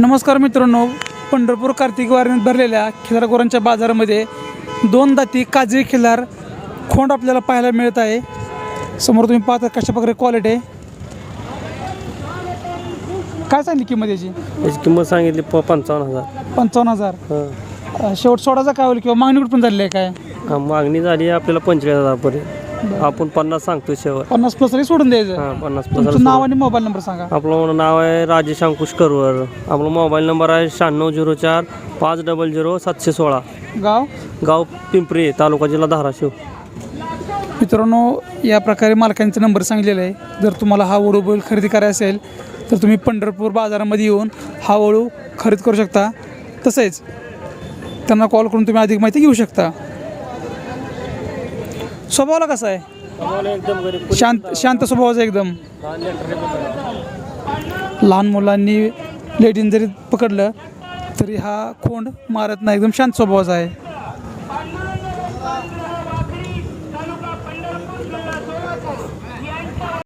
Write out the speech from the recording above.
नमस्कार मित्रांनो पंढरपूर कार्तिक वारीने भरलेल्या खिलार गुरांच्या बाजारामध्ये दोन दाती काजळी खिलार खोंड आपल्याला पाहायला मिळत आहे. समोर तुम्ही पाहता कशा प्रकारे क्वालिटी आहे. काय सांगली किंमत याची? याची किंमत सांगितली प पंचावन्न हजार. पंचावन्न हजार. हां. शेवट सोडाचा काय होईल किंवा मागणी कुठं पण झालेली आहे काय? मागणी झाली आपल्याला पंचेचाळीस हजारपर्यंत. आपण पन्नास सांगतो शेवट. पन्नास प्लस तरी सोडून द्यायचं. हां पन्नास तुमचं प्लस नाव आणि मोबाईल नंबर सांगा. आपलं नाव आहे राजेश अंकुश करवर आपला मोबाईल नंबर आहे शहाण्णव झिरो चार पाच डबल झिरो सातशे सोळा. गाव? गाव पिंपरी तालुका जिल्हा धाराशिव. मित्रांनो या प्रकारे मालकांचा नंबर सांगलेला आहे. जर तुम्हाला हा वळू बैल खरेदी करायचा असेल तर तुम्ही पंढरपूर बाजारामध्ये येऊन हा वळू खरेदी करू शकता. तसेच त्यांना कॉल करून तुम्ही अधिक माहिती घेऊ शकता. स्वभावाला कसा आहे? शांत शांत स्वभावाचा एकदम. लहान मुलांनी लेडीन जरी पकडलं तरी हा खोंड मारत नाही एकदम शांत स्वभावाचा आहे.